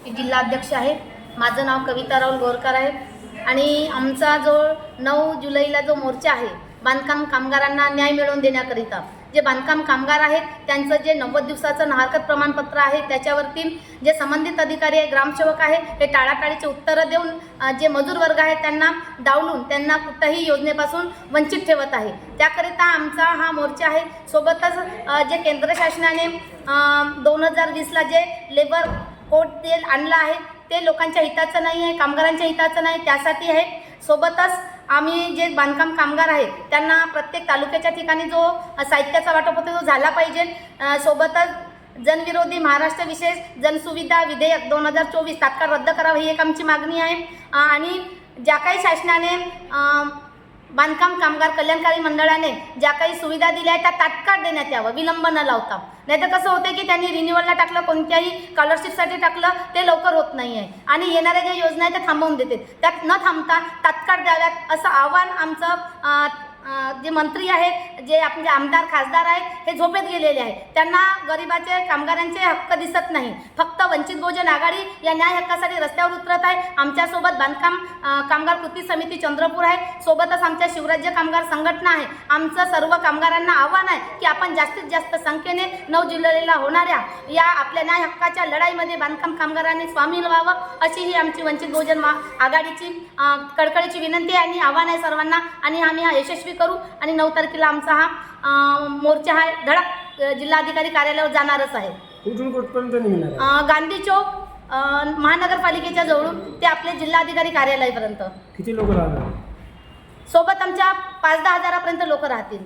मी जिल्हा अध्यक्ष आहे. माझं नाव कविता राहुल गोरकर आहे. आणि आमचा जो नऊ जुलैला जो मोर्चा आहे बांधकाम कामगारांना न्याय मिळवून देण्याकरिता जे बांधकाम कामगार आहेत त्यांचं जे नव्वद दिवसाचं नाहरकत प्रमाणपत्र आहे त्याच्यावरती जे संबंधित अधिकारी आहे ग्रामसेवक आहे हे टाळाटाळीचे उत्तरं देऊन जे मजूर वर्ग आहे त्यांना डावलून त्यांना कुठंही योजनेपासून वंचित ठेवत आहे. त्याकरिता आमचा हा मोर्चा आहे. सोबतच जे केंद्र शासनाने दोन हजार वीसला जे लेबर कोट ते आणलं आहे. ते लोकांच्या हिताचं नाही आहे कामगारांच्या हिताचं नाही त्यासाठी आहे सोबतच आम्ही जे बांधकाम कामगार आहेत त्यांना प्रत्येक तालुक्याच्या ठिकाणी जो साहित्याचा वाटप होतो तो झाला पाहिजे. सोबतच जनविरोधी महाराष्ट्र विशेष जनसुविधा विधेयक दोन हजार चोवीस तात्काळ रद्द करावं ही एक आमची मागणी आहे. आणि ज्या काही शासनाने बांधकाम कामगार कल्याणकारी मंडळाने ज्या काही सुविधा दिल्या आहेत त्या तात्काळ देण्यात यावं विलंब न लावता. नाही तर कसं होतं की त्यांनी रिन्युअलला टाकलं कोणत्याही स्कॉलरशिपसाठी टाकलं ते लवकर होत नाही आहे आणि येणाऱ्या ज्या योजना आहेत त्या थांबवून देते त्यात न थांबता तात्काळ द्याव्यात असं आव्हान आमचं जे मंत्री आहेत जे आपले आमदार खासदार आहेत हे झोपेत गेलेले आहेत. त्यांना गरिबाचे कामगारांचे हक्क दिसत नाही. फक्त वंचित बहुजन आघाडी या न्याय हक्कासाठी रस्त्यावर उतरत आहे. आमच्यासोबत बांधकाम कामगार कृती समिती चंद्रपूर आहे. सोबतच आमच्या शिवराज्य कामगार संघटना आहे. आमचं सर्व कामगारांना आव्हान आहे की आपण जास्तीत जास्त संख्येने नऊ जुलैला होणाऱ्या या आपल्या न्याय हक्काच्या लढाईमध्ये बांधकाम कामगारांनी सामील व्हावं अशी ही आमची वंचित बहुजन मा- आघाडीची कडकडीची विनंती आहे आणि आव्हान आहे सर्वांना. आणि आम्ही हा यशस्वी करू आणि नऊ तारखेला आमचा हा मोर्चा हा धडक जिल्हाधिकारी कार्यालयावर जाणारच आहे. कुठून कुठपर्यंत निघणार गांधी चौक महानगरपालिकेच्या जवळून ते आपले जिल्हाधिकारी कार्यालयापर्यंत. किती लोक राहणार सोबत आमच्या पाच दहा हजारापर्यंत लोक राहतील.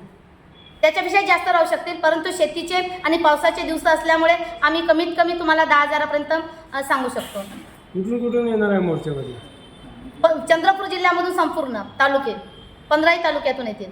त्याच्यापेक्षा जास्त राहू शकतील परंतु शेतीचे आणि पावसाचे दिवस असल्यामुळे आम्ही कमीत कमी तुम्हाला दहा हजारापर्यंत सांगू शकतो. कुठून कुठून येणार आहे मोर्चामध्ये? चंद्रपूर जिल्ह्यामधून संपूर्ण तालुके. पंधराही तालुक्यातून येतील.